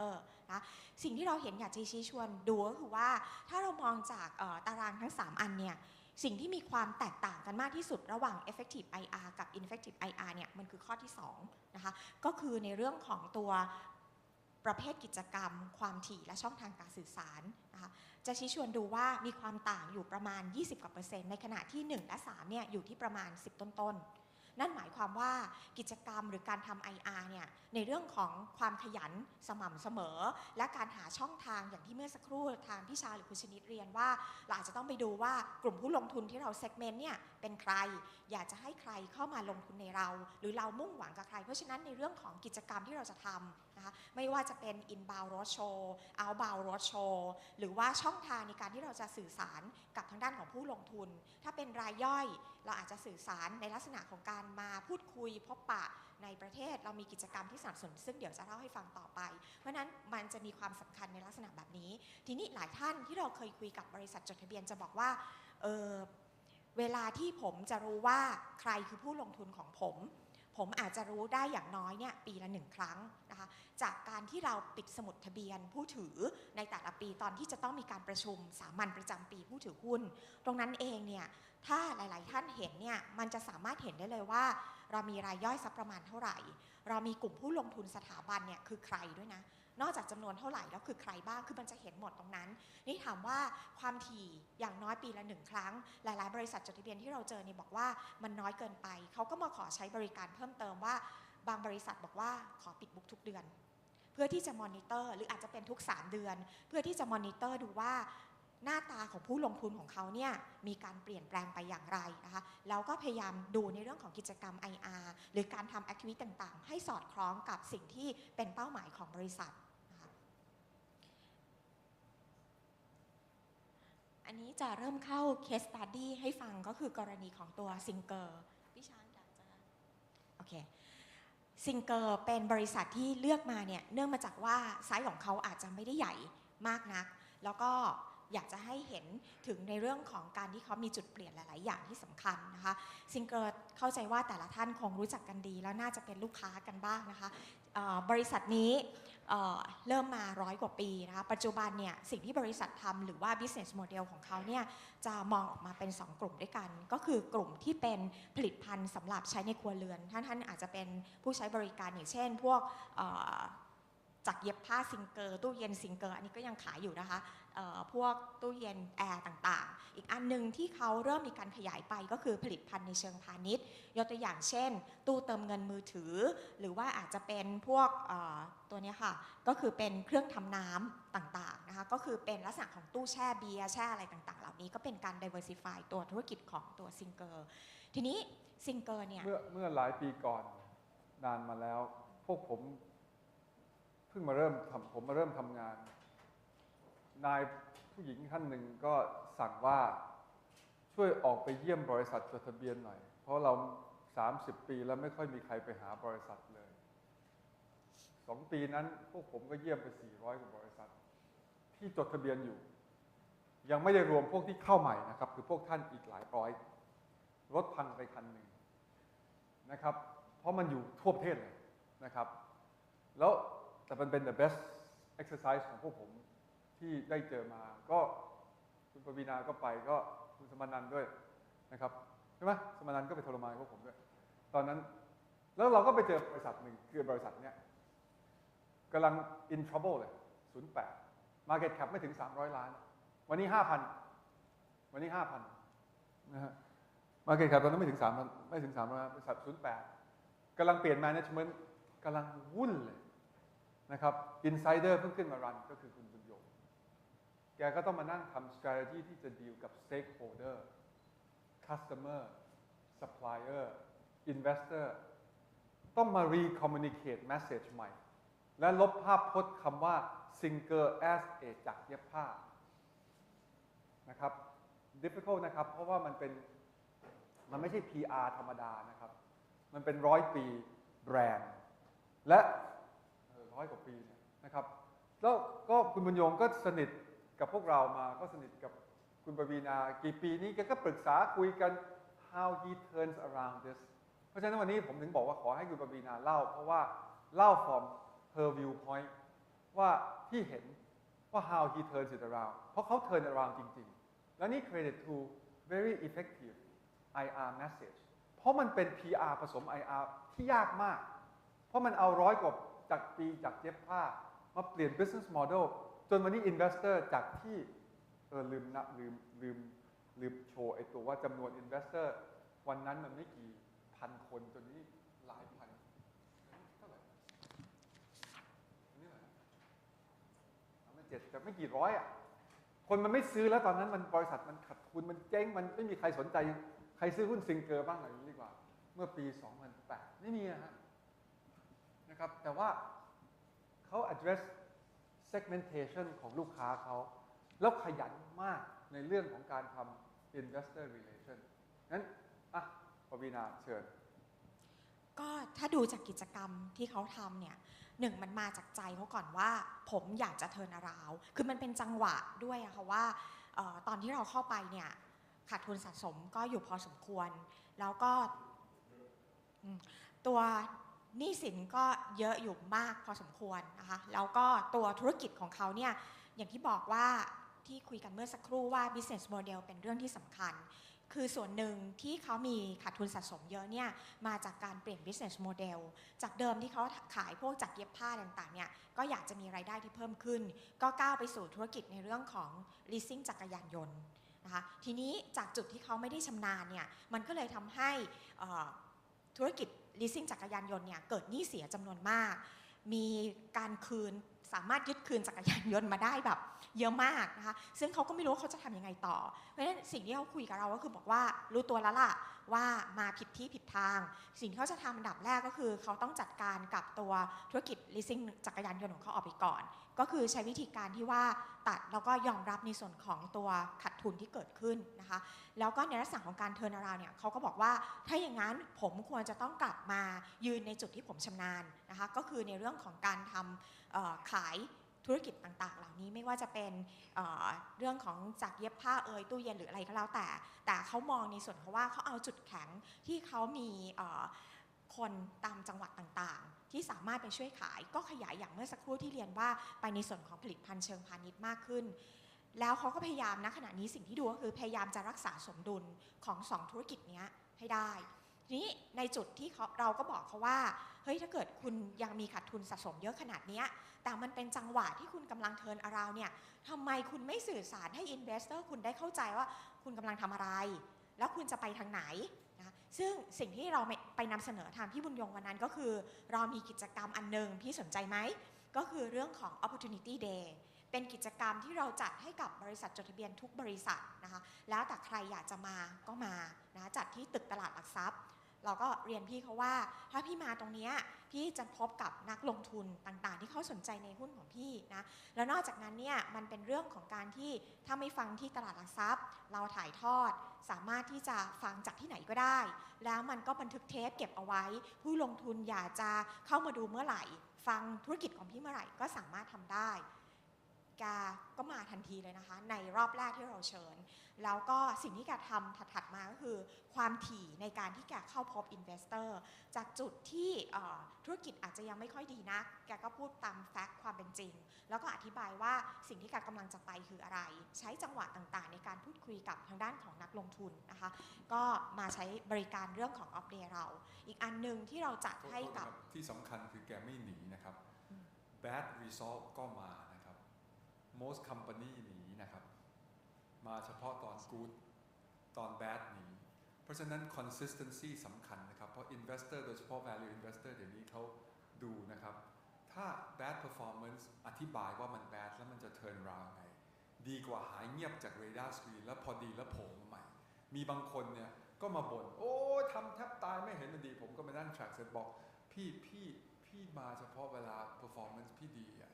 เออนะสิ่งที่เราเห็นอยากจะชี้ชวนดูก็คือว่าถ้าเรามองจากตารางทั้ง 3 อันเนี่ยสิ่งที่มีความแตกต่างกันมากที่สุดระหว่าง effective IR กับ ineffective IR เนี่ยมันคือข้อที่2นะคะก็คือในเรื่องของตัวประเภทกิจกรรม ความถี่และช่องทางการสื่อสารนะคะจะชี้ชวนดูว่ามีความต่างอยู่ประมาณ 20กว่าเปอร์เซ็นต์ในขณะที่ 1 และ 3เนี่ยอยู่ที่ประมาณ 10 ต้นๆ นั่นหมายความว่ากิจกรรมหรือการทำ IR เนี่ยในเรื่องของความขยันสม่ำเสมอ และการหาช่องทางอย่างที่เมื่อสักครู่ทางพี่ชาหรือคุณชนิดเรียนว่า เราอาจจะต้องไปดูว่ากลุ่มผู้ลงทุนที่เราเซกเมนต์เนี่ยเป็นใคร อยากจะให้ใครเข้ามาลงทุนในเรา หรือเรามุ่งหวังกับใคร เพราะฉะนั้นในเรื่องของกิจกรรมที่เราจะทำ นะคะไม่ว่าจะเป็น inbound roadshow outbound roadshow หรือว่าช่องทางในการที่เราจะสื่อสารกับทางด้านของผู้ลงทุน ถ้าเป็นรายย่อยเราอาจจะสื่อสารในลักษณะของการมาพูดคุยพบปะในประเทศเรามีกิจกรรมที่สนับสนุนซึ่งเดี๋ยวจะเล่าให้ฟังต่อไป เพราะฉะนั้นมันจะมีความสำคัญในลักษณะแบบนี้ ทีนี้หลายท่านที่เราเคยคุยกับบริษัทจดทะเบียนจะบอกว่าเออเวลาที่ผมจะรู้ว่าใครคือผู้ลงทุนของผม ผมอาจจะรู้ได้อย่างน้อยเนี่ยปีละหนึ่งครั้งนะคะจากการที่เราปิดสมุดทะเบียนผู้ถือในแต่ละปีตอนที่จะต้องมีการประชุมสามัญประจำปีผู้ถือหุ้น ตรงนั้นเองเนี่ยถ้าหลาย ๆ ท่านเห็นเนี่ยมันจะสามารถเห็นได้เลยว่า เรามีรายย่อยสักประมาณเท่าไหร่ เรามีกลุ่มผู้ลงทุนสถาบันเนี่ยคือใครด้วยนะ นอกจากจำนวนเท่าไหร่แล้วคือใครบ้างคือมันจะเห็นหมดตรงนั้น นี่ถามว่าความถี่อย่างน้อยปีละหนึ่งครั้ง หลายๆ บริษัทจดทะเบียนที่เราเจอเนี่ยบอกว่ามันน้อยเกินไป เขาก็มาขอใช้บริการเพิ่มเติมว่า บางบริษัทบอกว่าขอปิดบุ๊กทุกเดือน เพื่อที่จะมอนิเตอร์ หรืออาจจะเป็นทุก 3 เดือน เพื่อที่จะมอนิเตอร์ดูว่าหน้าตาของผู้ลงทุนของเขาเนี่ยมีการเปลี่ยนแปลงไปอย่างไรนะคะแล้วก็พยายามดูในเรื่องของกิจกรรม IR หรือการทำแอคทิวิตต่าง ๆ ให้สอดคล้องกับสิ่งที่เป็นเป้าหมายของบริษัทนะคะ อันนี้จะเริ่มเข้า case study ให้ฟังก็คือกรณีของตัวซิงเกอร์พี่ช้างอยากจะโอเคซิงเกอร์เป็นบริษัทที่เลือกมาเนี่ยเนื่องมาจากว่าไซส์ของเขาอาจจะไม่ได้ใหญ่มากนัก แล้วก็อยากจะให้เห็นถึงในเรื่องของการที่เขามีจุดเปลี่ยนหลาย ๆ อย่างที่สำคัญนะคะซิงเกอร์เข้าใจว่าแต่ละท่านคงรู้จักกันดี แล้วน่าจะเป็นลูกค้ากันบ้างนะคะบริษัทนี้ เริ่มมาร้อยกว่าปีนะคะปัจจุบันเนี่ยสิ่งที่บริษัททำหรือว่า business model ของเขาเนี่ยจะมองออกมาเป็น 2 กลุ่มด้วยกัน ก็คือกลุ่มที่เป็นผลิตภัณฑ์สำหรับใช้ในครัวเรือนท่านท่านอาจจะเป็นผู้ใช้บริการอย่างเช่น พวก จักเย็บผ้าซิงเกอร์ตู้เย็นซิงเกอร์อันนี้ก็ยังขายอยู่นะคะพวกตู้เย็นแอร์ต่างๆ อีกอันหนึ่งที่เขาเริ่มมีการขยายไปก็คือผลิตภัณฑ์ในเชิงพาณิชย์ ยกตัวอย่างเช่น ตู้เติมเงินมือถือ หรือว่าอาจจะเป็นพวกตัวนี้ค่ะก็คือเป็นเครื่องทำน้ำต่างๆนะคะก็คือเป็นลักษณะของตู้แช่เบียร์แช่อะไรต่างๆ เหล่านี้ก็เป็นการ diversify ตัวธุรกิจของตัวซิงเกอร์ทีนี้ซิงเกอร์เนี่ยเมื่อเมื่อหลายปีก่อนนานมาแล้ว พวกผม เพิ่งมาเริ่มผมมาเริ่มทำงาน นายผู้หญิงท่านหนึ่งก็สั่งว่าช่วยออกไปเยี่ยมบริษัทจดทะเบียนหน่อย เพราะเรา 30 ปีแล้วไม่ค่อยมีใครไปหาบริษัทเลยสองปีนั้นพวกผมก็เยี่ยมไป 400กว่าบริษัท ที่จดทะเบียนอยู่ ยังไม่ได้รวมพวกที่เข้าใหม่นะครับ คือพวกท่านอีกหลายร้อย รถพังไปคันหนึ่งนะครับ เพราะมันอยู่ทั่วประเทศเลยนะครับ แล้ว แต่มันเป็น the best exercise ของพวกผมที่ได้เจอมา ก็คุณปวีนาก็ไปก็คุณสมานันด้วยนะครับใช่ไหมสมานันก็ไปทรมานพวกผมด้วย ตอนนั้น แล้วเราก็ไปเจอบริษัทหนึ่งคือบริษัทเนี้ยกำลัง in trouble เลย 08 market cap ไม่ถึง 300 ล้าน วันนี้ 5,000 วันนี้ 5,000 นะฮะมาเก็ตครับตอนนั้นไม่ถึง3ไม่ถึง3บริษัท 08กำลังเปลี่ยน management กำลังวุ่นเลย นะครับ insider เพิ่งขึ้นมารันก็คือคุณบุญยงแกก็ต้องมานั่งทำ strategy ที่จะดีลกับ stakeholder customer supplier investor ต้องมา recommunicate message ใหม่ และลบภาพพจน์คำว่า singer as a จักเย็บผ้านะครับ difficult นะครับ เพราะว่ามันเป็น มันไม่ใช่ PR ธรรมดานะครับ มันเป็นร้อยปีแบรนด์ และ ร้อยกว่าปีนะครับ แล้วก็คุณบุญยงก็สนิทกับพวกเรามาก็สนิทกับคุณปวีนากี่ปีนี้แกก็ปรึกษาคุยกัน how he turns around this เพราะฉะนั้นวันนี้ผมถึงบอกว่าขอให้คุณปวีนาเล่า เพราะว่าเล่า from her viewpoint ว่าที่เห็นว่า how he turns it around เพราะเขา turn around จริง ๆ แล้วนี่ credit to very effective IR message เพราะมันเป็น PR ผสม IR ที่ยากมาก เพราะมันเอาร้อยกว่า จากปีจากเย็บผ้า มาเปลี่ยน business model จนวันนี้ investor จากที่เออลืมนะลืมลืมลืมโชว์ไอตัวว่าจำนวน investor วันนั้นมันไม่กี่พันคนจนนี้หลายพันเท่าไหร่อันนี้เท่าไหร่สามพันเจ็ดแต่ไม่กี่ร้อยอะคนมันไม่ซื้อแล้วตอนนั้นมันบริษัทมันขาดทุนมันเจ๊งมันไม่มีใครสนใจ ใครซื้อหุ้นซิงเกอร์บ้างอะไรนี้ดีกว่า เมื่อปี 2008 ไม่มีนะฮะ นะครับ แต่ว่าเขา address segmentation ของลูกค้าเขา แล้วขยันมากในเรื่องของการทำ investor relation นั้นอะปวีนาเชิญ ก็ถ้าดูจากกิจกรรมที่เขาทำเนี่ยหนึ่งมันมาจากใจเขาก่อนว่าผมอยากจะเทินาราว คือมันเป็นจังหวะด้วยอะค่ะว่าออตอนที่เราเข้าไปเนี่ยขาดทุนสะสมก็อยู่พอสมควร แล้วก็ตัว หนี้สินก็เยอะอยู่มากพอสมควรนะคะแล้วก็ตัวธุรกิจของเขาเนี่ยอย่างที่บอกว่าที่คุยกันเมื่อสักครู่ว่า business model เป็นเรื่องที่สำคัญ คือส่วนหนึ่งที่เขามีขาดทุนสะสมเยอะเนี่ยมาจากการเปลี่ยน business model จากเดิมที่เขาขายพวกจักรเย็บผ้าต่างๆเนี่ยก็อยากจะมีรายได้ที่เพิ่มขึ้น ก็ก้าวไปสู่ธุรกิจในเรื่องของ leasing จักรยานยนต์นะคะทีนี้จากจุดที่เขาไม่ได้ชำนาญเนี่ยมันก็เลยทำให้ธุรกิจ leasing จักรยานยนต์เนี่ยเกิดหนี้เสียจำนวนมาก มีการคืนสามารถยึดคืนจักรยานยนต์มาได้แบบเยอะมากนะคะ ซึ่งเขาก็ไม่รู้ว่าเขาจะทำยังไงต่อ เพราะฉะนั้นสิ่งที่เขาคุยกับเราก็คือบอกว่ารู้ตัวแล้วล่ะว่ามาผิดที่ผิดทาง สิ่งที่เขาจะทำอันดับแรกก็คือ เขาต้องจัดการกับตัวธุรกิจ leasing จักรยานยนต์ของเขาออกไปก่อน ก็คือใช้วิธีการที่ว่าตัดแล้วก็ยอมรับในส่วนของตัวขาดทุนที่เกิดขึ้นนะคะ แล้วก็ในลักษณะของการเทิร์นาราวเนี่ยเขาก็บอกว่าถ้าอย่างนั้นผมควรจะต้องกลับมายืนในจุดที่ผมชำนาญนะคะ ก็คือในเรื่องของการทำขายธุรกิจต่างๆ เหล่านี้ไม่ว่าจะเป็นเเรื่องของจากเย็บผ้าเอยตู้เย็นหรืออะไรก็แล้วแต่ แต่เขามองในส่วนเของว่าเขาเอาจุดแข็งที่เขามี คนตามจังหวัดต่างๆ ที่สามารถไปช่วยขายก็ขยายอย่างเมื่อสักครู่ที่เรียนว่าไปในส่วนของผลิตภัณฑ์เชิงพาณิชย์มากขึ้น แล้วเขาก็พยายามนะขณะนี้สิ่งที่ดูก็คือพยายามจะรักษาสมดุลของสองธุรกิจนี้ให้ได้ทีนี้ในจุดที่เราก็บอกเขาว่าเฮ้ยถ้าเกิดคุณยังมีขาดทุนสะสมเยอะขนาดนี้แต่มันเป็นจังหวะที่คุณกำลังเทินอาราวเนี่ยทำไมคุณไม่สื่อสารให้อินเวสเตอร์คุณได้เข้าใจว่าคุณกำลังทำอะไร แล้วคุณจะไปทางไหนนะซึ่งสิ่งที่เรา ไปนำเสนอทางพี่บุญยงวันนั้นก็คือเรามีกิจกรรมอันหนึ่งพี่สนใจไหม ก็คือเรื่องของ opportunity day เป็นกิจกรรมที่เราจัดให้กับบริษัทจดทะเบียนทุกบริษัทนะคะแล้วแต่ใครอยากจะมาก็มานะจัดที่ตึกตลาดหลักทรัพย์ เราก็เรียนพี่เขาว่า ถ้าพี่มาตรงนี้พี่จะพบกับนักลงทุนต่างๆ ที่เขาสนใจในหุ้นของพี่นะแล้วนอกจากนั้นเนี่ยมันเป็นเรื่องของการที่ถ้าไม่ฟังที่ตลาดหลักทรัพย์ เราถ่ายทอด สามารถที่จะฟังจากที่ไหนก็ได้ แล้วมันก็บันทึกเทปเก็บเอาไว้ ผู้ลงทุนอยากจะเข้ามาดูเมื่อไหร่ ฟังธุรกิจของพี่เมื่อไหร่ก็สามารถทำได้ แกก็มาทันทีเลยนะคะ ในรอบแรกที่เราเชิญ แล้วก็สิ่งที่แกทำถัดๆมาก็คือ ความถี่ในการที่แกเข้าพบอินเวสเตอร์จากจุดที่เอ่อธุรกิจอาจจะยังไม่ค่อยดีนัก แกก็พูดตามแฟกต์ความเป็นจริง แล้วก็อธิบายว่าสิ่งที่แกกำลังจะไปคืออะไร ใช้จังหวะต่างๆ ในการพูดคุยกับทางด้านของนักลงทุนนะคะ ก็มาใช้บริการเรื่องของออฟเดย์เรา อีกอันหนึ่งที่เราจัดให้กับโทษนะครับที่สำคัญคือแกไม่หนีนะครับอืม bad result ก็มานะครับ most company หนีนะครับ มาเฉพาะตอน good ตอน bad หนีเพราะฉะนั้น consistency สำคัญนะครับ เพราะ investor โดยเฉพาะ value investor เดี๋ยวนี้เขาดูนะครับ ถ้า bad performance อธิบายว่ามัน bad แล้วมันจะ turn round ไง ดีกว่าหายเงียบจาก radar screen แล้วพอดีแล้วโผล่มาใหม่ มีบางคนเนี่ยก็มาบ่น โอ้ทำแทบตายไม่เห็นมันดี ผมก็มานั่ง track เสร็จบอก พี่พี่พี่มาเฉพาะเวลา performance พี่ดีอะ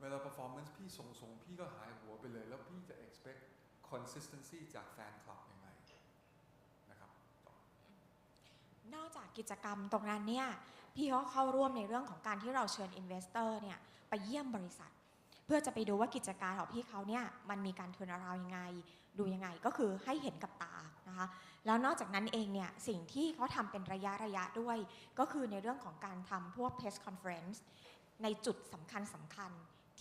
เวลา performance พี่ทรงๆพี่ก็หายหัวไปเลย แล้วพี่จะ expect consistency จากแฟนคลับยังไงนะครับนอกจากกิจกรรมตรงนั้นเนี่ยพี่เขาเข้าร่วมในเรื่องของการที่เราเชิญอินเวสเตอร์เนี่ยไปเยี่ยมบริษัท เพื่อจะไปดูว่ากิจการของพี่เขาเนี่ยมันมีการเทิร์นาราวยังไง ดูยังไงก็คือให้เห็นกับตานะคะแล้วนอกจากนั้นเองเนี่ยสิ่งที่เขาทำเป็นระยะระยะด้วย ก็คือในเรื่องของการทำพวก press conference ในจุดสำคัญสำคัญ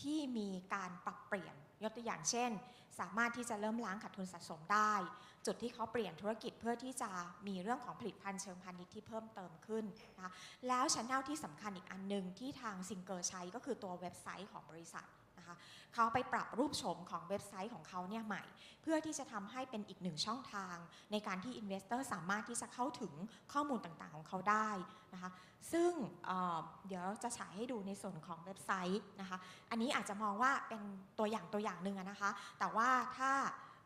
ที่มีการปรับเปลี่ยนยกตัวอย่างเช่น สามารถที่จะเริ่มล้างขาดทุนสะสมได้ จุดที่เขาเปลี่ยนธุรกิจเพื่อที่จะมีเรื่องของผลิตภัณฑ์เชิงพาณิชย์ที่เพิ่มเติมขึ้นนะแล้วช anel ที่สำคัญอีกอันหนึ่งที่ทางซิงเกอร์ใช้ก็คือตัวเว็บไซต์ของบริษัท นะคะเขาไปปรับรูปโฉมของเว็บไซต์ของเขาเนี่ยใหม่ เพื่อที่จะทำให้เป็นอีกหนึ่งช่องทาง ในการที่ Investor สามารถที่จะเข้าถึงข้อมูลต่างๆของเขาได้นะคะซึ่งเเดี๋ยวจะฉายให้ดูในส่วนของเว็บไซต์นะคะอันนี้อาจจะมองว่าเป็นตัวอย่างตัวอย่างหนึ่งนะคะ แต่ว่าถ้า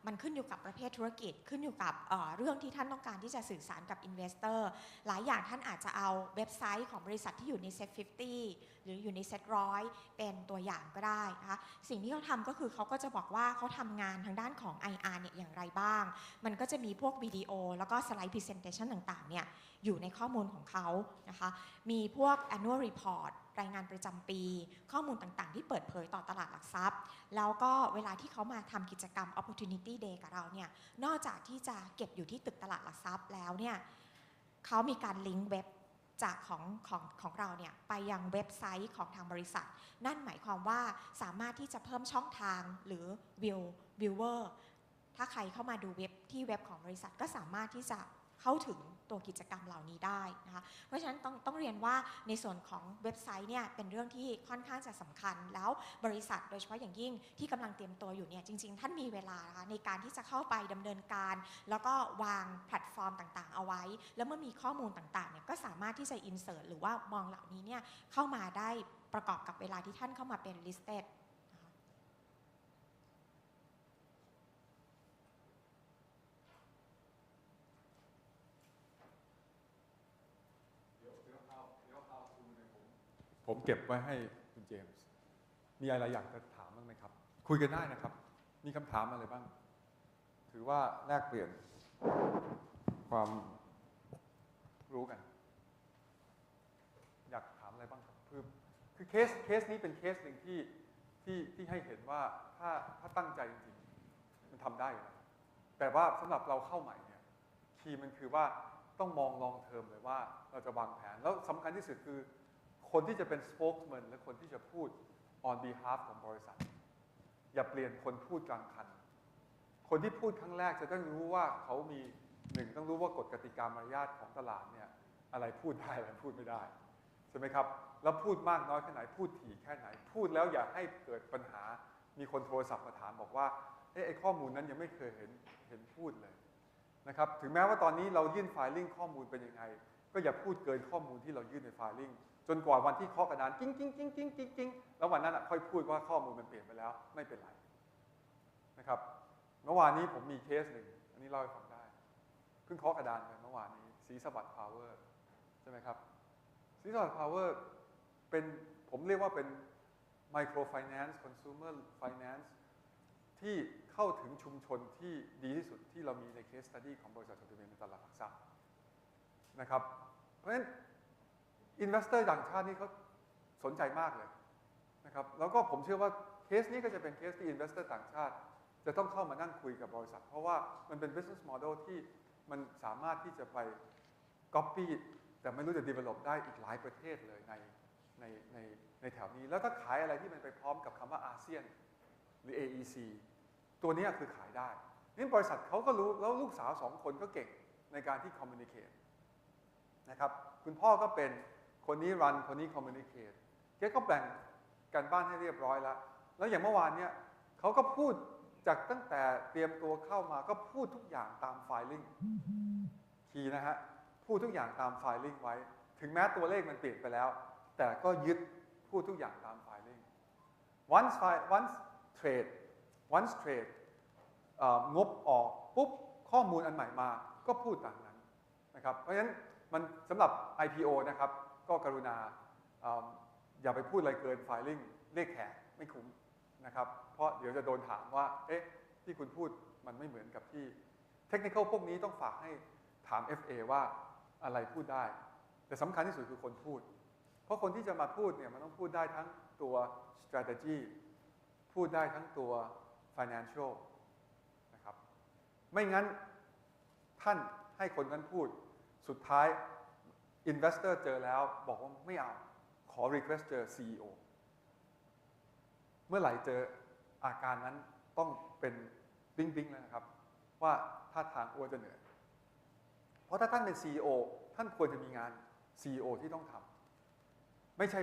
มันขึ้นอยู่กับประเภทธุรกิจ ขึ้นอยู่กับเรื่องที่ท่านต้องการที่จะสื่อสารกับ Investor หลายอย่างท่านอาจจะเอาเว็บไซต์ของบริษัทที่อยู่ในเซ็ต50 หรืออยู่ในเซ็ตร้อยเป็นตัวอย่างก็ได้นะคะสิ่งที่เขาทำก็คือเขาก็จะบอกว่าเขาทำงานทางด้านของ IR เนี่ยอย่างไรบ้าง มันก็จะมีพวกวิดีโอแล้วก็สไลด์พรีเซนเทชันต่างๆเนี่ย อยู่ในข้อมูลของเขานะคะมีพวก annual report รายงานประจำปี ข้อมูลต่างๆ ที่เปิดเผยต่อตลาดหลักทรัพย์ แล้วก็เวลาที่เขามาทำกิจกรรม opportunity day กับเราเนี่ยนอกจากที่จะเก็บอยู่ที่ตึกตลาดหลักทรัพย์แล้วเนี่ยเขามีการลิงก์เว็บจากของของของเราเนี่ยไปยังเว็บไซต์ของทางบริษัท นั่นหมายความว่าสามารถที่จะเพิ่มช่องทางหรือ view viewer ถ้าใครเข้ามาดูเว็บที่เว็บของบริษัทก็สามารถที่จะเข้าถึง ตัวกิจกรรมเหล่านี้ได้นะคะเพราะฉะนั้นต้องต้องเรียนว่าในส่วนของเว็บไซต์เนี่ยเป็นเรื่องที่ค่อนข้างจะสำคัญ แล้วบริษัทโดยเฉพาะอย่างยิ่งที่กำลังเตรียมตัวอยู่เนี่ยจริง ๆ ท่านมีเวลานะคะในการที่จะเข้าไปดำเนินการ แล้วก็วางแพลตฟอร์มต่างๆ เอาไว้ แล้วเมื่อมีข้อมูลต่างๆเนี่ยก็สามารถที่จะ insert หรือว่ามองเหล่านี้เนี่ยเข้ามาได้ประกอบกับเวลาที่ท่านเข้ามาเป็น listed นะคะ ผมเก็บไว้ให้คุณเจมส์ มีอะไรอยากจะถามบ้างไหมครับ คุยกันได้นะครับ มีคำถามอะไรบ้าง ถือว่าแลกเปลี่ยนความรู้กัน อยากถามอะไรบ้างครับคือคือเคสเคสนี้เป็นเคสหนึ่งที่ที่ที่ให้เห็นว่าถ้าถ้าตั้งใจจริงๆมันทำได้แล้วแต่ว่าสำหรับเราเข้าใหม่เนี่ยคีย์มันคือว่าต้องมองลองเทอมเลยว่าเราจะวางแผน แล้วสำคัญที่สุดคือ คนที่จะเป็น spokesman และคนที่จะพูด on behalf ของบริษัท อย่าเปลี่ยนคนพูดกลางคัน คนที่พูดครั้งแรกจะต้องรู้ว่าเขามีหนึ่งต้องรู้ว่ากฎกติกามารยาทของตลาดเนี่ยอะไรพูดได้อะไรพูดไม่ได้ใช่ไหมครับ แล้วพูดมากน้อยแค่ไหนพูดถี่แค่ไหน พูดแล้วอย่าให้เกิดปัญหามีคนโทรศัพท์มาถามบอกว่าเอ๊ะไอ้ข้อมูลนั้นยังไม่เคยเห็นเห็นพูดเลยนะครับถึงแม้ว่าตอนนี้เรายื่นไฟลิ่งข้อมูลเป็นยังไง ก็อย่าพูดเกินข้อมูลที่เรายื่นในไฟลิ่ง จนกว่าวันที่เคาะกระดานกิ้งกิ้งกิ้งกิ้งกิ้งกิ้งแล้ววันนั้นอะค่อยพูดว่าข้อมูลมันเปลี่ยนไปแล้วไม่เป็นไรนะครับเมื่อวานนี้ผมมีเคสหนึ่งอันนี้เล่าให้ฟังได้เพิ่งเคาะกระดานไปเมื่อวานนี้สีสวัสดิ์พาวเวอร์ใช่ไหมครับสีสวัสดิ์พาวเวอร์เป็นผมเรียกว่าเป็น microfinance consumer finance ที่เข้าถึงชุมชนที่ดีที่สุดที่เรามีในเคส study ของบริษัทจดทะเบียนในตลาดหลักทรัพย์นะครับ เพราะฉะนั้น investor ต่างชาตินี่เขาสนใจมากเลยนะครับแล้วก็ผมเชื่อว่าเคสนี้ก็จะเป็นเคสที่ investor ต่างชาติ จะต้องเข้ามานั่งคุยกับบริษัท เพราะว่ามันเป็น business model ที่มันสามารถที่จะไป copy แต่ไม่รู้จะ develop ได้อีกหลายประเทศเลยในในในในแถวนี้ แล้วถ้าขายอะไรที่มันไปพร้อมกับคำว่าอาเซียนหรือ AEC ตัวนี้คือขายได้นี่บริษัทเขาก็รู้แล้วลูกสาวสองคนก็เก่งในการที่ communicate นะครับคุณพ่อก็เป็น คนนี้รันคนนี้ communicate แกก็แบ่งการบ้านให้เรียบร้อยแล้ว แล้วอย่างเมื่อวานเนี่ยเขาก็พูดจากตั้งแต่เตรียมตัวเข้ามาก็พูดทุกอย่างตามไฟลิ่งคีนะฮะ พูดทุกอย่างตามไฟลิ่งไว้ ถึงแม้ตัวเลขมันเปลี่ยนไปแล้ว แต่ก็ยึดพูดทุกอย่างตามไฟลิ่ง once file once trade once trade งบออกปุ๊บข้อมูลอันใหม่มาก็พูดตามนั้นนะครับ เพราะฉะนั้นมันสำหรับ IPO นะครับ ก็กรุณาอย่าไปพูดอะไรเกินไฟลิ่งเลขแขกไม่คุ้มนะครับ เพราะเดี๋ยวจะโดนถามว่า เอ๊ะ ที่คุณพูดมันไม่เหมือนกับที่ เทคนิคพวกนี้ต้องฝากให้ถาม FA ว่าอะไรพูดได้ แต่สำคัญที่สุดคือคนพูด เพราะคนที่จะมาพูดเนี่ยมันต้องพูดได้ทั้งตัว strategy พูดได้ทั้งตัว financial นะครับ ไม่งั้นท่านให้คนนั้นพูด สุดท้าย investor เจอแล้วบอกว่าไม่เอา ขอ request เจอ CEO มื่อไหร่เจออาการนั้นต้องเป็นบิ้งบิ้งแล้วนะครับ ว่าท่าทางอ้วนจะเหนื่อย เพราะถ้าท่านเป็น CEO ท่านควรจะมีงาน CEO ที่ต้องทำไม่ใช่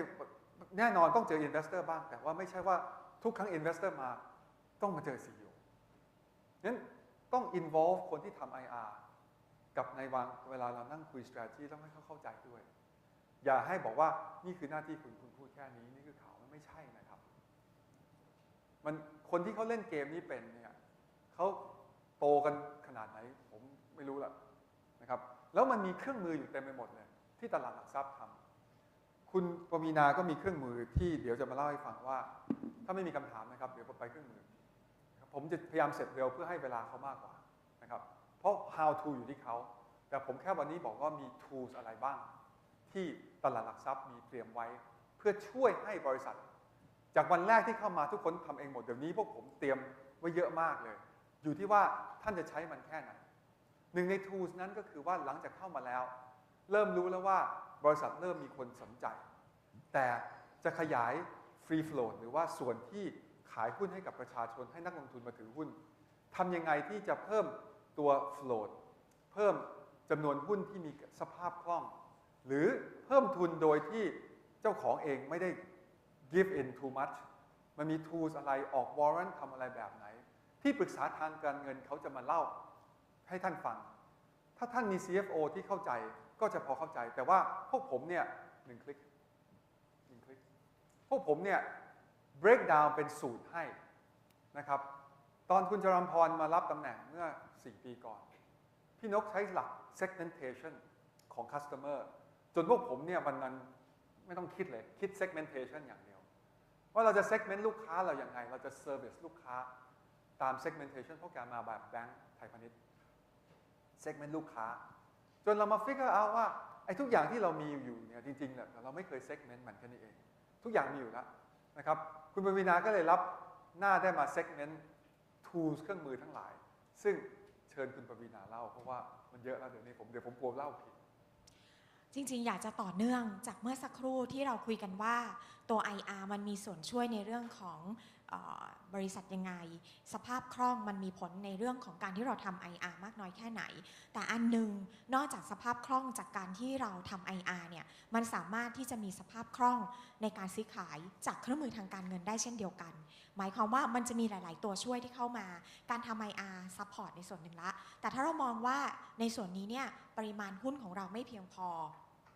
แน่นอนต้องเจอ Investor บ้าง แต่ว่าไม่ใช่ว่าทุกครั้ง Investor มาต้องมาเจอ CEO งั้นต้อง involve คนที่ทำ IR กับในวางเวลาเรานั่งคุย strategy ต้องให้เขาเข้าใจด้วย อย่าให้บอกว่านี่คือหน้าที่คุณคุณพูดแค่นี้ นี่คือข่าวมันไม่ใช่นะครับ มันคนที่เขาเล่นเกมนี้เป็นเนี่ยเขาโตกันขนาดไหน ผมไม่รู้ละนะครับ แล้วมันมีเครื่องมืออยู่เต็มไปหมดเลยที่ตลาดหลักทรัพย์ทำคุณปวีนาก็มีเครื่องมือที่เดี๋ยวจะมาเล่าให้ฟังว่า ถ้าไม่มีคำถามนะครับ เดี๋ยวผมไปเครื่องมือ ผมจะพยายามเสร็จเร็วเพื่อให้เวลาเขามากกว่านะครับ เพราะ how to อยู่ที่เขา แต่ผมแค่วันนี้บอกว่ามี tools อะไรบ้าง ที่ตลาดหลักทรัพย์มีเตรียมไว้ เพื่อช่วยให้บริษัท จากวันแรกที่เข้ามาทุกคนทำเองหมด เดี๋ยวนี้พวกผมเตรียมไว้เยอะมากเลย อยู่ที่ว่าท่านจะใช้มันแค่ไหนหนึ่งใน tools นั้นก็คือว่าหลังจากเข้ามาแล้ว เริ่มรู้แล้วว่าบริษัทเริ่มมีคนสนใจ แต่จะขยาย free float หรือว่าส่วนที่ขายหุ้นให้กับประชาชนให้นักลงทุนมาถือหุ้นทำยังไงที่จะเพิ่ม ตัว float เพิ่มจำนวนหุ้นที่มีสภาพคล่อง หรือเพิ่มทุนโดยที่เจ้าของเองไม่ได้ give in too much มันมี tools อะไรออก warrant ทำอะไรแบบไหน ที่ปรึกษาทางการเงินเขาจะมาเล่าให้ท่านฟัง ถ้าท่านมี CFO ที่เข้าใจก็จะพอเข้าใจ แต่ว่าพวกผมเนี่ยหนึ่งคลิกหนึ่งคลิก พวกผมเนี่ย break down เป็นสูตรให้นะครับ ตอนคุณจรัมพรมารับตำแหน่งเมื่อ 4 ปีก่อน พี่นกใช้หลัก segmentation ของ customer จนพวกผมเนี่ยวันนั้นไม่ต้องคิดเลย คิด segmentation อย่างเดียว ว่าเราจะ segment ลูกค้าเราอย่างไง เราจะ service ลูกค้าตาม segmentation โปรแกรมาแบบแบงก์ไทยพาณิชย์ segment ลูกค้า จนเรามา figure out ว่าไอ้ทุกอย่างที่เรามีอยู่เนี่ยจริงๆเนี่ยเราไม่เคย segment มันแค่นี้เอง ทุกอย่างมีอยู่แล้วนะครับ คุณปวีนาก็เลยรับหน้าได้มา segment tools เครื่องมือทั้งหลาย ซึ่งเชิญคุณปวีนาเล่า เพราะว่ามันเยอะแล้วเดี๋ยวนี้ผมเดี๋ยวผมกลัวเล่าผิด จริงๆ อยากจะต่อเนื่องจากเมื่อสักครู่ที่เราคุยกันว่าตัว IR มันมีส่วนช่วยในเรื่องของ บริษัทยังไง สภาพคล่องมันมีผลในเรื่องของการที่เราทำ IR มากน้อยแค่ไหน แต่อันหนึ่งนอกจากสภาพคล่องจากการที่เราทำ IR เนี่ยมันสามารถที่จะมีสภาพคล่องในการซื้อขายจากเครื่องมือทางการเงินได้เช่นเดียวกัน หมายความว่ามันจะมีหลาย ๆ ตัวช่วยที่เข้ามา การทำ IR ซัพพอร์ตในส่วนหนึ่งละ แต่ถ้าเรามองว่าในส่วนนี้เนี่ยปริมาณหุ้นของเราไม่เพียงพอ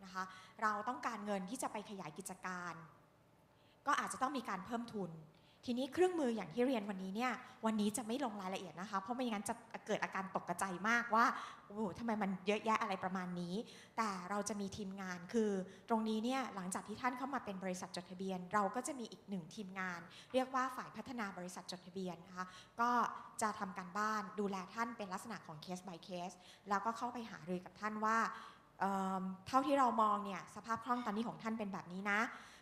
นะคะเราต้องการเงินที่จะไปขยายกิจการ ก็อาจจะต้องมีการเพิ่มทุน ทีนี้เครื่องมืออย่างที่เรียนวันนี้เนี่ยวันนี้จะไม่ลงรายละเอียดนะคะ เพราะไม่งั้นจะเกิดอาการตกกระจายมากว่าโอ้โหทำไมมันเยอะแยะอะไรประมาณนี้ แต่เราจะมีทีมงานคือ ตรงนี้เนี่ยหลังจากที่ท่านเข้ามาเป็นบริษัทจดทะเบียน เราก็จะมีอีกหนึ่งทีมงาน เรียกว่าฝ่ายพัฒนาบริษัทจดทะเบียนนะคะก็จะทำการบ้านดูแลท่านเป็นลักษณะของเคส by เคสแล้วก็เข้าไปหารือกับท่านว่า เท่าที่เรามองเนี่ยสภาพคล่องตอนนี้ของท่านเป็นแบบนี้นะ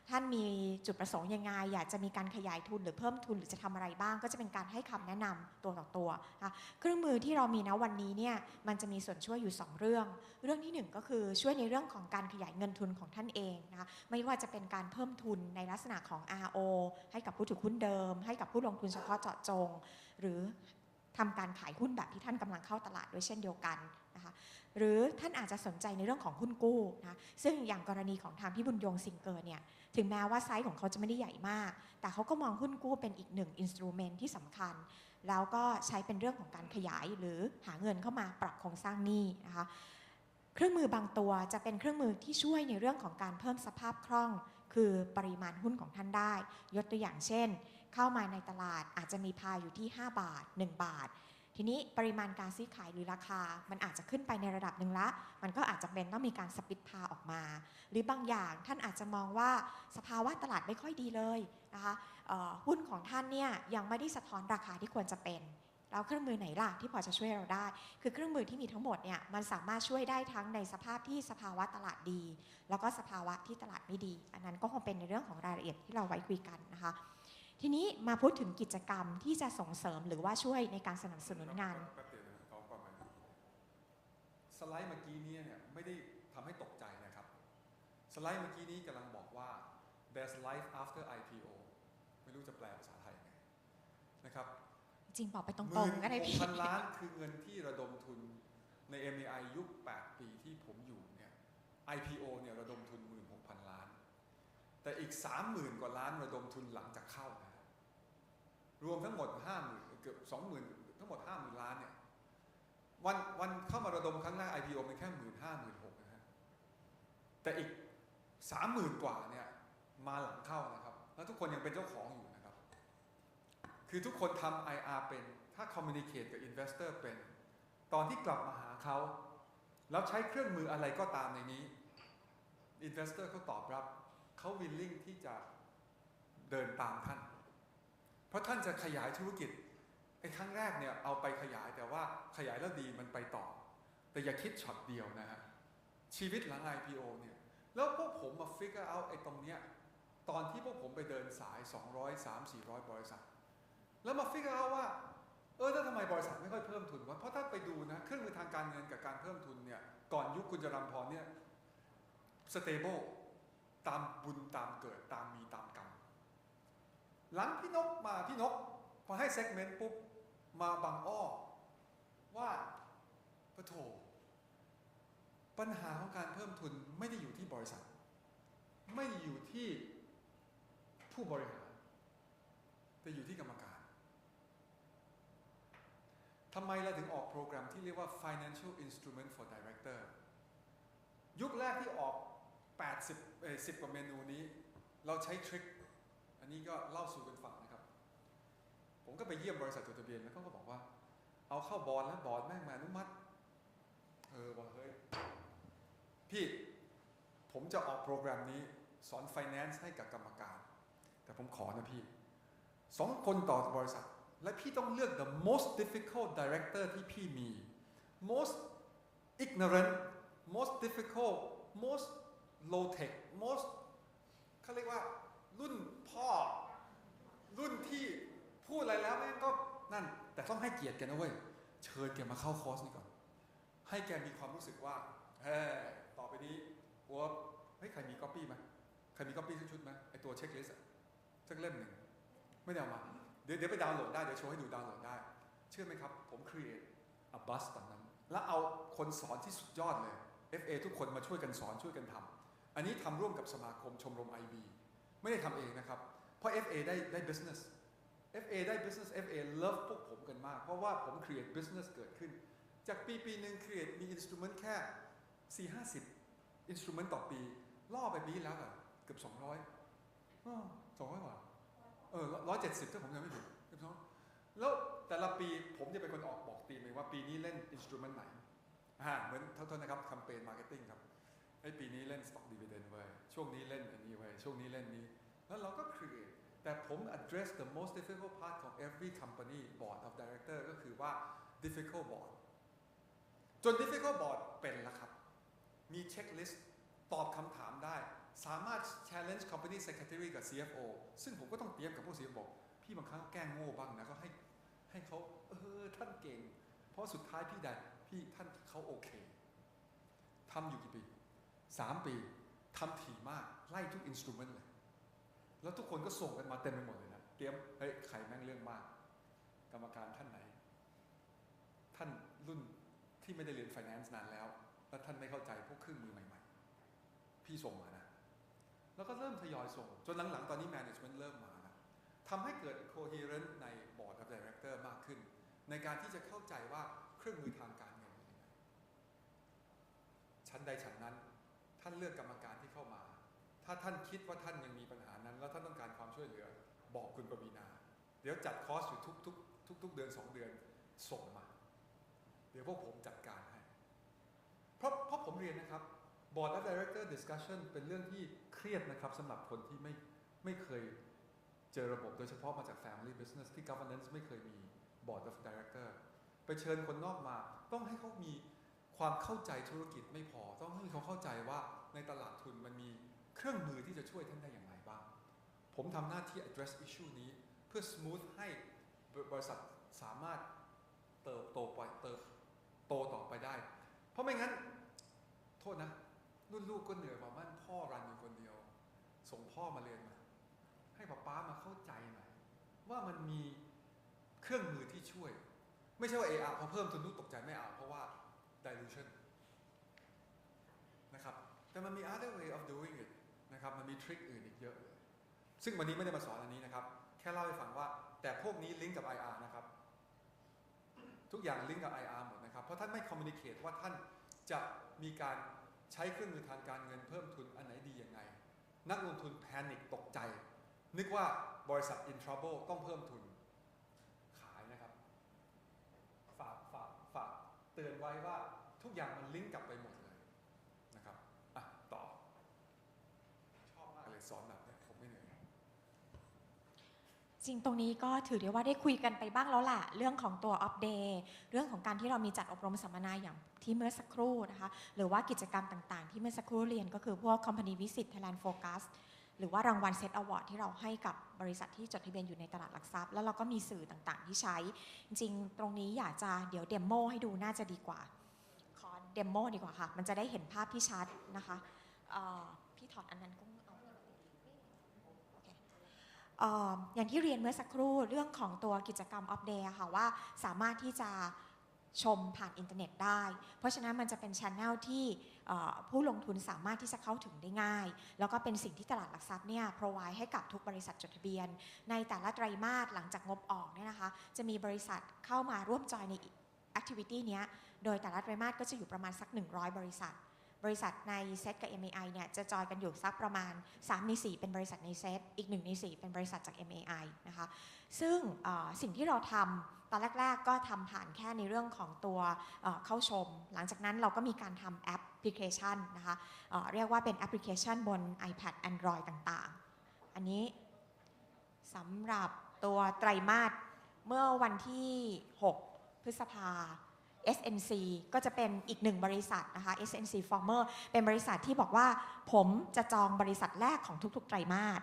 ท่านมีจุดประสงค์ยังไง อยากจะมีการขยายทุนหรือเพิ่มทุนหรือจะทำอะไรบ้าง ก็จะเป็นการให้คำแนะนำตัวต่อตัวนะคะเครื่องมือที่เรามีนะวันนี้เนี่ยมันจะมีส่วนช่วยอยู่ 2 เรื่อง เรื่องที่หนึ่งก็คือช่วยในเรื่องของการขยายเงินทุนของท่านเองนะคะไม่ว่าจะเป็นการเพิ่มทุนในลักษณะของ RO ให้กับผู้ถือหุ้นเดิม ให้กับผู้ลงทุนเฉพาะเจาะจง หรือทำการขายหุ้นแบบที่ท่านกำลังเข้าตลาดด้วยเช่นเดียวกันนะคะ หรือท่านอาจจะสนใจในเรื่องของหุ้นกู้นะซึ่งอย่างกรณีของทางพี่บุญยงสิงเกิดเนี่ยถึงแม้ว่าไซส์ของเขาจะไม่ได้ใหญ่มาก แต่เขาก็มองหุ้นกู้เป็นอีกหนึ่งอินสตูเมนที่สำคัญ แล้วก็ใช้เป็นเรื่องของการขยายหรือหาเงินเข้ามาปรับโครงสร้างหนี้นะคะเครื่องมือบางตัวจะเป็นเครื่องมือที่ช่วยในเรื่องของการเพิ่มสภาพคล่อง คือปริมาณหุ้นของท่านได้ ยกตัวอย่างเช่น เข้ามาในตลาดอาจจะมีพายอยู่ที่ 5 บาท 1 บาท ทีนี้ปริมาณการซื้อขายหรือราคา มันอาจจะขึ้นไปในระดับหนึ่งละ มันก็อาจจะเป็นต้องมีการสปิดพาออกมา หรือบางอย่างท่านอาจจะมองว่าสภาวะตลาดไม่ค่อยดีเลยนะคะหุ้นของท่านเนี่ยยังไม่ได้สะท้อนราคาที่ควรจะเป็นแล้วเครื่องมือไหนล่ะที่พอจะช่วยเราได้ คือเครื่องมือที่มีทั้งหมดเนี่ยมันสามารถช่วยได้ทั้งในสภาพที่สภาวะตลาดดี แล้วก็สภาวะที่ตลาดไม่ดี อันนั้นก็คงเป็นในเรื่องของรายละเอียดที่เราไว้คุยกันนะคะ ทีนี้มาพูดถึงกิจกรรมที่จะส่งเสริมหรือว่าช่วยในการสนับสนุนงาน แป๊บเดียวนะขอความหมายสไลด์เมื่อกี้เนี้เนี่ยไม่ได้ทำให้ตกใจนะครับ สไลด์เมื่อกี้นี้กำลังบอกว่า there's life after IPO ไม่รู้จะแปลภาษาไทยริงๆบอกไปตรหมื่งนๆก็ได้หพี่กพันล้านคือเงินที่ระดมทุนใน MEI ยุค 8 ปีที่ผมอยู่เนี่ย IPO เนี่ยระดมทุน 16,000 ล้าน แต่อีก 30,000 กว่าล้านระดมทุนหลังจากเข้านะค รวมทั้งหมด50,000เกือบ20,000ทั้งหมด50,000ล้านเนี่ยวันวันเข้ามาระดมครั้งแรก IPO เป็นแค่1 5 0 0 0 16,000นหกนะฮะแต่อีก30,000กว่าเนี่ยมาหลังเข้านะครับ แล้วทุกคนยังเป็นเจ้าของอยู่นะครับ คือทุกคนทำ IR เป็นถ้า communicate กับ investor เป็น ตอนที่กลับมาหาเขา แล้วใช้เครื่องมืออะไรก็ตามในนี้ investor เขาตอบรับ เขา willing ที่จะเดินตามท่าน เพราะท่านจะขยายธุรกิจไอ้ครั้งแรกเนี่ยเอาไปขยายแต่ว่าขยายแล้วดีมันไปต่อ แต่อย่าคิดช็อตเดียวนะฮะชีวิตหลัง IPO เนี่ยแล้วพวกผมมา figure out ไอ้ตรงเนี้ยตอนที่พวกผมไปเดินสาย 200 3 400 บริษัท แล้วมา figure out ว่า เออแล้วทำไมบริษัทไม่ค่อยเพิ่มทุนวะเพราะถ้าไปดูนะเครื่องมือทางการเงินกับการเพิ่มทุนเนี่ยก่อนยุคคุณจรัมพรเนี่ย stable ตามบุญตามเกิด หลังพี่นกมาพี่นกพอให้ segment ปุ๊บมาบางอ้อว่าปะโถปัญหาของการเพิ่มทุนไม่ได้อยู่ที่บริษัท ไม่ได้อยู่ที่ผู้บริหาร แต่อยู่ที่กรรมการทำไมเราถึงออกโปรแกรมที่เรียกว่า Financial Instrument for Director ยุคแรกที่ออก 80เอ่อ10 กว่าเมนูนี้ เราใช้ทริค นี้ก็เล่าสู่กันฟังนะครับ ผมก็ไปเยี่ยมบริษัทจดทะเบียนแล้วเขาก็บอกว่า เอาเข้าบอร์ดแล้วบอร์ดแม่งมาอนุมัติ เออว่าเฮ้ย พี่ผมจะออกโปรแกรมนี้สอน finance ให้กับกรรมการ แต่ผมขอนะพี่สองคนต่อบริษัท และพี่ต้องเลือก the most difficult director ที่พี่มี most ignorant most difficult most low tech most เขาเรียกว่ารุ่น พ่อรุ่นที่พูดอะไรแล้วแม่งก็นั่น แต่ต้องให้เกียรติแกนะเว้ยเชิญแกมาเข้าคอร์สนี้ก่อน ให้แกมีความรู้สึกว่าเฮ้ต่อไปนี้หัวเฮ้ยใครมีก๊อปปี้ไหมใครมีก๊อปปี้ชุดไหมไอตัวเช็คลิสต์สักเล่มหนึ่งไม่ได้เอามาเดี๋ยวเดี๋ยวไปดาวน์โหลดได้เดี๋ยวโชว์ให้ดูดาวน์โหลดได้ เชื่อไหมครับ ผม create a bus ตอนนั้น แล้วเอาคนสอนที่สุดยอดเลย FA ทุกคนมาช่วยกันสอนช่วยกันทำอันนี้ทำร่วมกับสมาคมชมรม IB ไม่ได้ทำเองนะครับ เพราะ FA ได้ได้ business FA ได้ business FA love พวกผมกันมาก เพราะว่าผม create business เกิดขึ้น จากปีปีหนึ่ง create มี instrument แค่ 4 50 instrument ต่อปี ล่อไปปีแล้วอะเกือบ 200สองร้อยกว่าเออร้อยเจ็ดสิบถ้าผมจำไม่ผิดเกือบสองแล้วแต่ละปีผมจะเป็นคนออกบอกทีมเองว่าปีนี้เล่น instrument ไหนอ่าเหมือนเท่าๆนะครับแคมเปญมาร์เก็ตติ้งครับ ไอ้ปีนี้เล่น stock dividend เว้ ช่วงนี้เล่นอันนี้เว้ ช่วงนี้เล่นนี้ แล้วเราก็ create แต่ผม address the most difficult part ของ every company board of director ก็คือว่า difficult board จน difficult board เป็นแล้วครับ มี checklist ตอบคำถามได้ สามารถ challenge company secretary กับ CFO ซึ่งผมก็ต้องเตรียมกับพวก CFO บอกพี่บางครั้งแกล้งโง่บ้างนะก็ให้ให้เขาเออท่านเก่ง เพราะสุดท้ายพี่ได้พี่ท่านเขาโอเคทำอยู่กี่ปี สามปีทำถี่มากไล่ทุกอินสตูเมนต์เลย แล้วทุกคนก็ส่งกันมาเต็มไปหมดเลยนะเตรียมเฮ้ยใครแม่งเรื่องมาก กรรมการท่านไหน ท่านรุ่นที่ไม่ได้เรียน finance นานแล้ว แล้วท่านไม่เข้าใจพวกเครื่องมือใหม่ ๆ พี่ส่งมานะ แล้วก็เริ่มทยอยส่ง จนหลังๆ ตอนนี้ management เริ่มมาแล้วทำให้เกิด coherent ใน board of director มากขึ้น ในการที่จะเข้าใจว่าเครื่องมือทางการเงินเป็นยังไงชั้นใดชั้นนั้น ท่านเลือกกรรมการที่เข้ามา ถ้าท่านคิดว่าท่านยังมีปัญหานั้น แล้วท่านต้องการความช่วยเหลือ บอกคุณปวีนา เดี๋ยวจัดคอร์สอยู่ทุกทุกทุกทุกๆเดือนสองเดือนส่งมา เดี๋ยวพวกผมจัดการให้ เพราะเพราะผมเรียนนะครับ Board of Director Discussion เป็นเรื่องที่เครียดนะครับสำหรับคนที่ไม่ไม่เคยเจอระบบโดยเฉพาะมาจาก Family Business ที่ Governance ไม่เคยมี Board of Director ไปเชิญคนนอกมา ต้องให้เขามี ความเข้าใจธุรกิจไม่พอ ต้องให้เขาเข้าใจว่าในตลาดทุนมันมีเครื่องมือที่จะช่วยท่านได้อย่างไรบ้าง ผมทำหน้าที่ address issue นี้เพื่อ smooth ให้บริษัทสามารถเติบโตไปเติบโตต่อไปได้ เพราะไม่งั้น โทษนะ รุ่นลูกก็เหนื่อยกว่ามั่นพ่อรันอยู่คนเดียว ส่งพ่อมาเรียนมา ให้ป๊าป๊ามาเข้าใจหน่อยว่ามันมีเครื่องมือที่ช่วย ไม่ใช่ว่า AR พอเพิ่มทุนนุกตกใจไม่เอาเพราะว่า dilution นะครับ แต่มันมี other way of doing it นะครับ มันมีทริคอื่นอีกเยอะเลย ซึ่งวันนี้ไม่ได้มาสอนอันนี้นะครับ แค่เล่าให้ฟังว่า แต่พวกนี้ลิงก์กับ IR นะครับ ทุกอย่างลิงก์กับ IR หมดนะครับ เพราะท่านไม่ communicate ว่าท่านจะมีการใช้เครื่องมือทางการเงินเพิ่มทุนอันไหนดียังไง นักลงทุนแพนิคตกใจ นึกว่าบริษัท in trouble ต้องเพิ่มทุน ขายนะครับ ฝากฝากฝากเตือนไว้ว่าทุกอย่างมันลิงก์กลับไปหมดเลยนะครับอะต่อชอบมากเลยสอนแบบเนี้ยผมไม่เหนื่อยจริงตรงนี้ก็ถือได้ว่าได้คุยกันไปบ้างแล้วล่ะเรื่องของตัว Up Day เรื่องของการที่เรามีจัดอบรมสัมมนาอย่างที่เมื่อสักครู่นะคะ หรือว่ากิจกรรมต่างๆ ที่เมื่อสักครู่เรียนก็คือพวก Company Visit Thailand Focus หรือว่ารางวัล Set Award ที่เราให้กับบริษัทที่จดทะเบียนอยู่ในตลาดหลักทรัพย์ แล้วเราก็มีสื่อต่างๆ ที่ใช้ จริงๆ ตรงนี้อยากจะเดี๋ยวเดโมให้ดูน่าจะดีกว่า ขอเดโมดีกว่าค่ะ มันจะได้เห็นภาพที่ชัดนะคะพี่ถอดอันนั้นก็เอาอเอ่อย่างที่เรียนเมื่อสักครู่เรื่องของตัวกิจกรรม Up Day อะค่ะว่าสามารถที่จะชมผ่านอินเทอร์เน็ตได้ เพราะฉะนั้นมันจะเป็นช anel ที่ ผู้ลงทุนสามารถที่จะเข้าถึงได้ง่าย แล้วก็เป็นสิ่งที่ตลาดหลักทรัพย์เนี่ย provide ให้กับทุกบริษัทจดทะเบียน ในแต่ละไตรมาสหลังจากงบออกเนี่ยนะคะ จะมีบริษัทเข้ามาร่วมจอยใน activity เนี้ย โดยแต่ละไตรมาสก็จะอยู่ประมาณสัก 100 บริษัท บริษัทในเซตกับ MAI เนี่ยจะจอยกันอยู่สักประมาณ 3 ใน 4 เป็นบริษัทในเซตอีก 1 ใน 4 เป็นบริษัทจาก MAI นะคะซึ่งสิ่งที่เราทำตอนแรก ๆ ก็ทำผ่านแค่ในเรื่องของตัวเข้าชม หลังจากนั้นเราก็มีการทำแอปพลิเคชันนะคะเเรียกว่าเป็นแอปพลิเคชันบน iPad Android ต่างๆ อันนี้สำหรับตัวไตรมาสเมื่อวันที่ 6 พฤษภา SNC ก็จะเป็นอีกหนึ่งบริษัทนะคะ SNC Former เป็นบริษัทที่บอกว่า ผมจะจองบริษัทแรกของทุกๆ ไตรมาส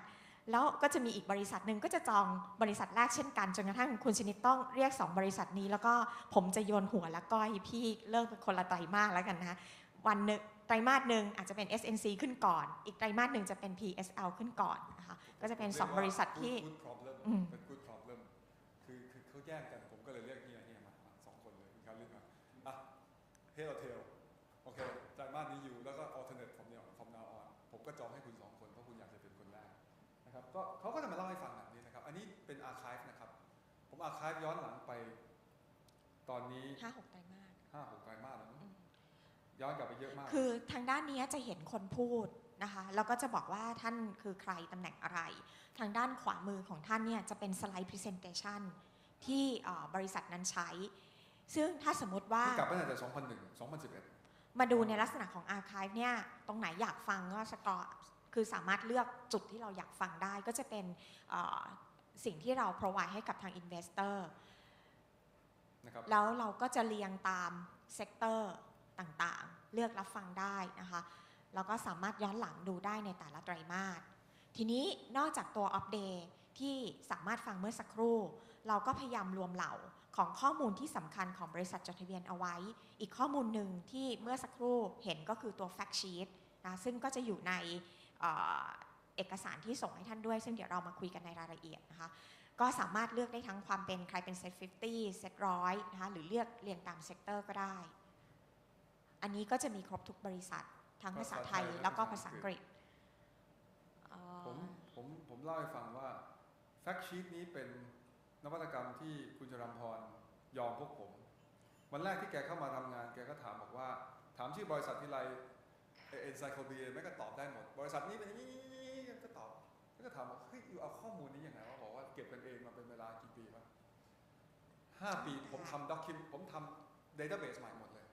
แล้วก็จะมีอีกบริษัทหนึ่งก็จะจองบริษัทแรกเช่นกันจนกระทั่งคุณชนิดต้องเรียก 2 บริษัทนี้ แล้วก็ผมจะโยนหัวและก้อยพี่เลิกเป็นคนละไตรมาสแล้วกันนะวันหนึ่งไตรมาสหนึ่งอาจจะเป็น SNC ขึ้นก่อน อีกไตรมาสหนึ่งจะเป็น PSL ขึ้นก่อนนะคะก็จะเป็น 2 บริษัทที่ good good problem อืมเป็น good problem คือคือเขาแย่งกัน นะครับก็เขาก็จะมาเล่าให้ฟังแบบนี้นะครับ อันนี้เป็น archive นะครับ ผม archive ย้อนหลังไป ตอนนี้5-6ไตรมาสห้าหกไตรมาสแล้วมั้งอืมย้อนกลับไปเยอะมาก คือทางด้านนี้จะเห็นคนพูดนะคะแล้วก็จะบอกว่าท่านคือใครตำแหน่งอะไร ทางด้านขวามือของท่านเนี่ยจะเป็นสไลด์ presentation ที่เอ่อบริษัทนั้นใช้ ซึ่งถ้าสมมติว่าที่กลับไปตั้งแต่2001 2011 มาดูในลักษณะของ archive เนี่ยตรงไหนอยากฟังก็สกอร์ คือสามารถเลือกจุดที่เราอยากฟังได้ ก็จะเป็นเอ่อสิ่งที่เรา provide ให้กับทาง investor นะครับแล้วเราก็จะเรียงตามเซกเตอร์ต่างๆ เลือกรับฟังได้นะคะแล้วก็สามารถย้อนหลังดูได้ในแต่ละไตรมาสทีนี้นอกจากตัวอัปเดตที่สามารถฟังเมื่อสักครู่ เราก็พยายามรวมเหล่าของข้อมูลที่สำคัญของบริษัทจดทะเบียนเอาไว้ อีกข้อมูลหนึ่งที่เมื่อสักครู่เห็นก็คือตัว fact sheet นะซึ่งก็จะอยู่ใน เอ่อเอกสารที่ส่งให้ท่านด้วย ซึ่งเดี๋ยวเรามาคุยกันในรายละเอียดนะคะก็สามารถเลือกได้ทั้งความเป็นใครเป็นเซต50เซตร้อยนะคะหรือเลือกเรียงตามเซกเตอร์ก็ได้ อันนี้ก็จะมีครบทุกบริษัททั้งภาษาไทยแล้วก็ภาษาอังกฤษเอ่อผมผมผมเล่าให้ฟังว่า Fact Sheet นี้เป็นนวัตกรรมที่คุณจรัมพรยอมพวกผม วันแรกที่แกเข้ามาทำงานแกก็ถามบอกว่า ถามชื่อบริษัทที่ไร เอ็นไซโคลเบียไม่ก็ตอบได้หมด บริษัทนี้เป็นอย่างนี้ก็ตอบแล้วก็ถามว่าเฮ้ยอยู่เอาข้อมูลนี้ยังไงวะบอกว่าเก็บกันเองมาเป็นเวลากี่ปีวะห้าปีผมทำด็อกิมผมทำ database ใหม่หมดเลย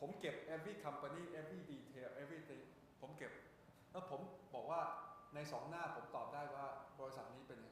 ผมเก็บ every company every detail everything ผมเก็บ แล้วผมบอกว่าในสองหน้าผมตอบได้ว่าบริษัทนี้เป็นยังไง